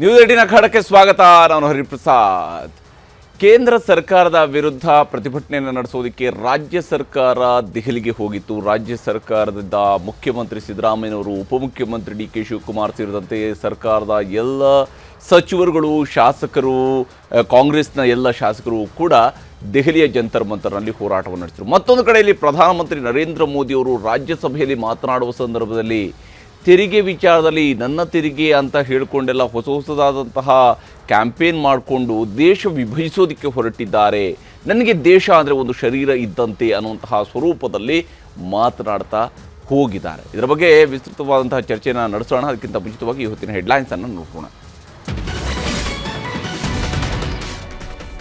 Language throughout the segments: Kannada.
ನ್ಯೂಸ್ ಏಟಿನ ಅಖಾಡಕ್ಕೆ ಸ್ವಾಗತ, ನಾನು ಹರಿಪ್ರಸಾದ್. ಕೇಂದ್ರ ಸರ್ಕಾರದ ವಿರುದ್ಧ ಪ್ರತಿಭಟನೆಯನ್ನು ನಡೆಸೋದಕ್ಕೆ ರಾಜ್ಯ ಸರ್ಕಾರ ದೆಹಲಿಗೆ ಹೋಗಿತ್ತು. ರಾಜ್ಯ ಸರ್ಕಾರದಿಂದ ಮುಖ್ಯಮಂತ್ರಿ ಸಿದ್ದರಾಮಯ್ಯನವರು, ಉಪಮುಖ್ಯಮಂತ್ರಿ ಡಿ ಕೆ ಶಿವಕುಮಾರ್ ಸೇರಿದಂತೆ ಸರ್ಕಾರದ ಎಲ್ಲ ಸಚಿವರುಗಳು, ಶಾಸಕರು ಕಾಂಗ್ರೆಸ್ನ ಎಲ್ಲ ಶಾಸಕರು ಕೂಡ ದೆಹಲಿಯ ಜಂತರ್ ಮಂತರ್ನಲ್ಲಿ ಹೋರಾಟವನ್ನು ನಡೆಸಿದರು. ಮತ್ತೊಂದು ಕಡೆಯಲ್ಲಿ ಪ್ರಧಾನಮಂತ್ರಿ ನರೇಂದ್ರ ಮೋದಿಯವರು ರಾಜ್ಯಸಭೆಯಲ್ಲಿ ಮಾತನಾಡುವ ಸಂದರ್ಭದಲ್ಲಿ ತೆರಿಗೆ ವಿಚಾರದಲ್ಲಿ ನನ್ನ ತೆರಿಗೆ ಅಂತ ಹೇಳಿಕೊಂಡೆಲ್ಲ ಹೊಸ ಹೊಸದಾದಂತಹ ಕ್ಯಾಂಪೇನ್ ಮಾಡಿಕೊಂಡು ದೇಶ ವಿಭಜಿಸೋದಕ್ಕೆ ಹೊರಟಿದ್ದಾರೆ. ನನಗೆ ದೇಶ ಅಂದರೆ ಒಂದು ಶರೀರ ಇದ್ದಂತೆ ಅನ್ನುವಂತಹ ಸ್ವರೂಪದಲ್ಲಿ ಮಾತನಾಡ್ತಾ ಹೋಗಿದ್ದಾರೆ. ಇದರ ಬಗ್ಗೆ ವಿಸ್ತೃತವಾದಂತಹ ಚರ್ಚೆಯನ್ನು ನಡೆಸೋಣ. ಅದಕ್ಕಿಂತ ಮುಂಚಿತವಾಗಿ ಇವತ್ತಿನ ಹೆಡ್ಲೈನ್ಸನ್ನು ನೋಡೋಣ.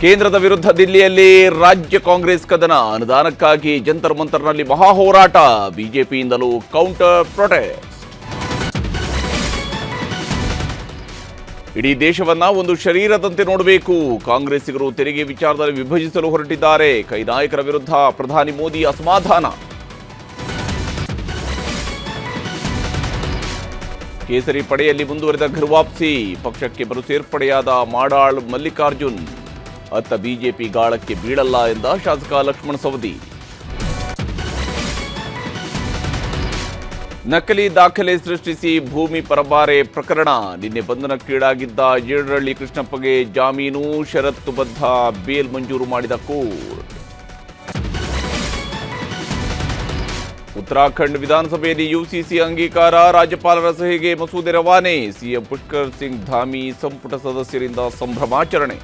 ಕೇಂದ್ರದ ವಿರುದ್ಧ ದಿಲ್ಲಿಯಲ್ಲಿ ರಾಜ್ಯ ಕಾಂಗ್ರೆಸ್ ಕದನ ಅನುದಾನಕ್ಕಾಗಿ ಜಂತರ್ ಮಂತರ್ನಲ್ಲಿ ಮಹಾ ಹೋರಾಟ. ಬಿಜೆಪಿಯಿಂದಲೂ ಕೌಂಟರ್ ಪ್ರೊಟೆಸ್ಟ್ ಇಡೀ ದೇಶವನ್ನ ಒಂದು ಶರೀರದಂತೆ ನೋಡಬೇಕು. ಕಾಂಗ್ರೆಸ್ಸಿಗರು ತೆರಿಗೆ ವಿಚಾರದಲ್ಲಿ ವಿಭಜಿಸಲು ಹೊರಟಿದ್ದಾರೆ. ಕೈ ನಾಯಕರ ವಿರುದ್ಧ ಪ್ರಧಾನಿ ಮೋದಿ ಅಸಮಾಧಾನ. ಕೇಸರಿ ಪಡೆಯಲ್ಲಿ ಮುಂದುವರೆದ ಘರ್ವಾಪ್ಸಿ ಪಕ್ಷಕ್ಕೆ ಮರು ಸೇರ್ಪಡೆಯಾದ ಮಾಡಾಳ್ ಮಲ್ಲಿಕಾರ್ಜುನ್. ಅತ್ತ ಬಿಜೆಪಿ ಗಾಳಕ್ಕೆ ಬೀಳಲ್ಲ ಎಂದ ಶಾಸಕ ಲಕ್ಷ್ಮಣ ಸವದಿ. ನಕಲಿ ದಾಖಲೆ ಸೃಷ್ಟಿಸಿ ಭೂಮಿ ಪರಬಾರೆ ಪ್ರಕರಣ. ನಿನ್ನೆ ಬಂಧನಕ್ಕೀಡಾಗಿದ್ದ ಏಳರಳ್ಳಿ ಕೃಷ್ಣಪ್ಪಗೆ ಜಾಮೀನು ಷರತ್ತುಬದ್ಧ ಬೇಲ್ ಮಂಜೂರು ಮಾಡಿದ ಕೋರ್ಟ್. ಉತ್ತರಾಖಂಡ್ ವಿಧಾನಸಭೆಯಲ್ಲಿ ಯುಸಿಸಿ ಅಂಗೀಕಾರ, ರಾಜ್ಯಪಾಲರ ಸಹಿಗೆ ಮಸೂದೆ ರವಾನೆ, ಸಿಎಂ ಪುಷ್ಕರ್ ಸಿಂಗ್ ಧಾಮಿ ಸಂಪುಟ ಸದಸ್ಯರಿಂದ ಸಂಭ್ರಮಾಚರಣೆ.